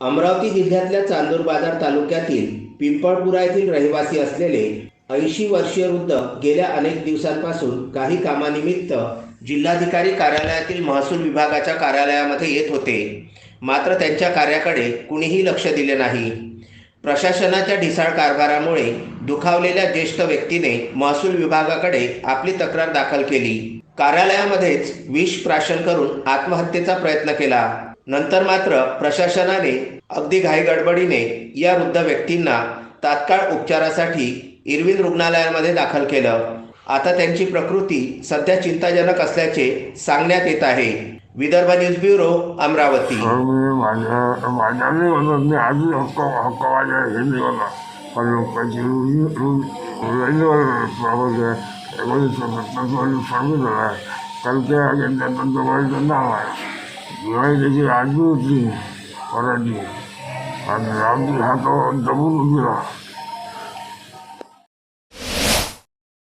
अमरावती जिल्ह्यातल्या चांदूर बाजार तालुक्यातील पिंपळपुरा येथील रहिवासी असलेले ऐंशी वर्षीय वृद्ध गेल्या अनेक दिवसांपासून काही कामानिमित्त जिल्हाधिकारी कार्यालयातील महसूल विभागाच्या कार्यालयामध्ये येत होते. मात्र त्यांच्या कार्याकडे कुणीही लक्ष दिले नाही. प्रशासनाच्या ढिसाळ कारभारामुळे दुखावलेल्या ज्येष्ठ व्यक्तीने महसूल विभागाकडे आपली तक्रार दाखल केली. कार्यालयामध्येच विष प्राशन करून आत्महत्येचा प्रयत्न केला. नंतर मात्र प्रशासनाने अगदी घाईगडबडीने या वृद्ध व्यक्तींना तात्काळ उपचारासाठी इरविन रुग्णालयामध्ये दाखल केलं आता त्यांची प्रकृती सध्या चिंताजनक असल्याचे सांगण्यात येत आहे विदर्भ न्यूज ब्युरो अमरावती माझ्या मी माझ्या জয় দেখি রাজনীতি করেনি আর রাজনীতি হাত দমন